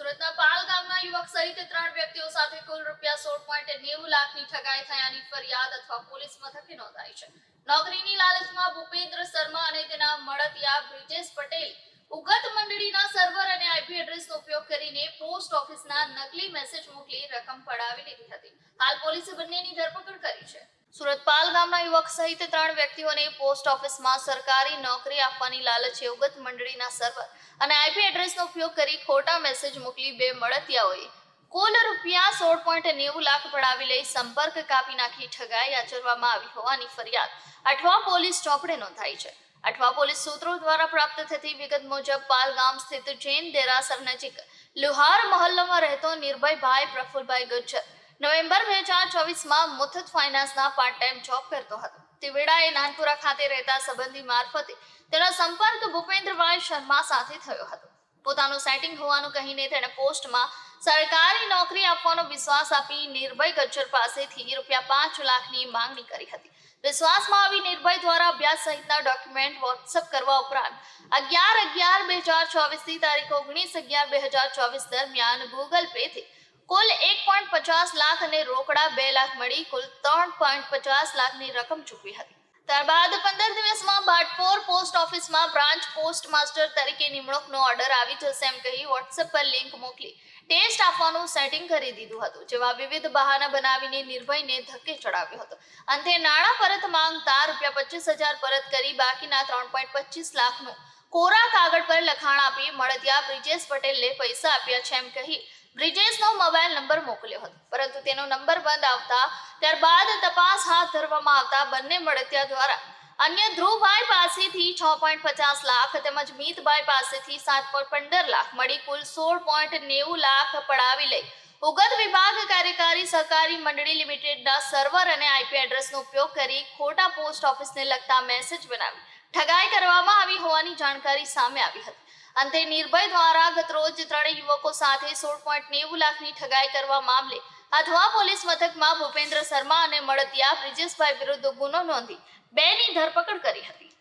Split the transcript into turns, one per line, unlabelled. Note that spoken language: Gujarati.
સુરતના પાલ યુવક સહિત ત્રણ વ્યક્તિઓ સાથે કુલ રૂપિયા સોળ પોઈન્ટ નેવું લાખની ઠગાઈ થયાની ફરિયાદ અથવા પોલીસ મથકે નોંધાઈ છે. નોકરીની લાલચમાં ભૂપેન્દ્ર શર્મા અને તેના મળતિયા બ્રિજેશ પટેલ ઉગત મંડળીના સર્વર અને આઈપી એડ્રેસનો ઉપયોગ કરીને પોસ્ટ ઓફિસના નકલી મેસેજ મોકલી રકમ પડાવી લીધી હતી. હાલ પોલીસે બંનેની ધરપકડ કરી છે. સુરત પાલ ગામના યુવક સહિત ત્રણ વ્યક્તિઓને પોસ્ટ ઓફિસમાં સરકારી નોકરી આપવાની લાલચે ઉગત મંડળીના સર્વર અને આઈપી એડ્રેસનો ઉપયોગ કરી ખોટા મેસેજ મોકલી બે મળતિયાઓએ કુલ રૂપિયા સોળ પોઈન્ટ નેવું લાખ પડાવી લઈ સંપર્ક કાપી નાખી ઠગાઈ આચરવામાં આવી હોવાની ફરિયાદ અઠવા પોલીસ ચોપડે નોંધાઈ છે. અઠવા પોલીસ સૂત્રો દ્વારા પ્રાપ્ત થતી વિગત મુજબ પાલ ગામ સ્થિત જૈન દેરાસર નજીક લુહાર મહોલ્લામાં રહેતો નિર્ભયભાઈ પ્રફુલભાઈ ગજ્જર નવેમ્બર બે હજાર ચોવીસમાં મુથત ફાઇનાન્સના પાર્ટ ટાઈમ જોબ કરતો હતો. તે વેળાએ નાનપુરા ખાતે રહેતા સંબંધી મારફતે તેનો સંપર્ક ભૂપેન્દ્રભાઈ શર્મા સાથે થયો હતો. પોતાનું સેટિંગ હોવાનું કહીને તેણે પોસ્ટમાં સરકારી નોકરી આપવાનો વિશ્વાસ આપી નિર્ભય ગજ્જર પાસેથી રૂપિયા પાંચ લાખની માંગણી કરી હતી. વિશ્વાસમાં આવી નિર્ભય દ્વારા અભ્યાસ સહિતના ડોક્યુમેન્ટ વોટ્સઅપ કરવા ઉપરાંત અગિયાર અગિયાર બે હજાર ચોવીસથી તારીખ ઓગણીસ અગિયાર બે હજાર ચોવીસ દરમિયાન ગૂગલ પે થી કુલ એક પોઈન્ટ પચાસ લાખ અને રોકડા બે લાખ મળી, કુલ ત્રણ પોઈન્ટ પચાસ લાખની રકમ ચૂકવી હતી. ત્યારબાદ પંદર દિવસમાં ભાટપોર પોસ્ટ ઓફિસમાં બ્રાન્ચ પોસ્ટ માસ્ટર તરીકે નિમણૂકનો ઓર્ડર આવી જશે એમ કહી વોટ્સએપ પર લિંક મોકલી ટેસ્ટ આપવાનું સેટિંગ કરી દીધું હતું જેવા વિવિધ બહાના બનાવીને નિર્ભયને ધક્કે ચડાવ્યો હતો. અંતે નાણાં પરત માંગતા રૂપિયા પચીસ હજાર પરત કરી બાકીના ત્રણ પોઈન્ટ પચીસ લાખનું કોરા કાગળ પર લખાણ આપી મળતિયા બ્રિજેશ પટેલને પૈસા આપ્યા છે એમ કહી બ્રિજેશનો મોબાઈલ નંબર મોકલ્યો હતો. પરંતુ તેનો નંબર બંધ આવતા, ત્યારબાદ તપાસ હાથ ધરવામાં આવતા બંને મળતિયા દ્વારા અન્ય ધ્રુવભાઈ પાસેથી છ પોઈન્ટ પચાસ લાખ તેમજ મીતભાઈ પાસેથી સાત પોઈન્ટ પંદર લાખ મળી કુલ સોળ પોઈન્ટ નેવું લાખ પડાવી લઈ. ઉગત વિભાગ કાર્યકારી સહકારી મંડળી લિમિટેડના સર્વર અને આઈપી એડ્રેસનો ઉપયોગ કરી ખોટા પોસ્ટ ઓફિસને લગતા મેસેજ બનાવી, ઠગાઈ કરવામાં આવી હોવાની જાણકારી સામે આવી હતી. અંતે નિર્ભય દ્વારા ગતરોજ ત્રણેય યુવકો સાથે સોળ પોઈન્ટ નેવું લાખની ઠગાઈ કરવા મામલે અથવા પોલીસ મથકમાં ભૂપેન્દ્ર શર્મા અને મળતિયા બ્રિજેશભાઈ વિરુદ્ધ ગુનો નોંધી બેની ધરપકડ કરી હતી.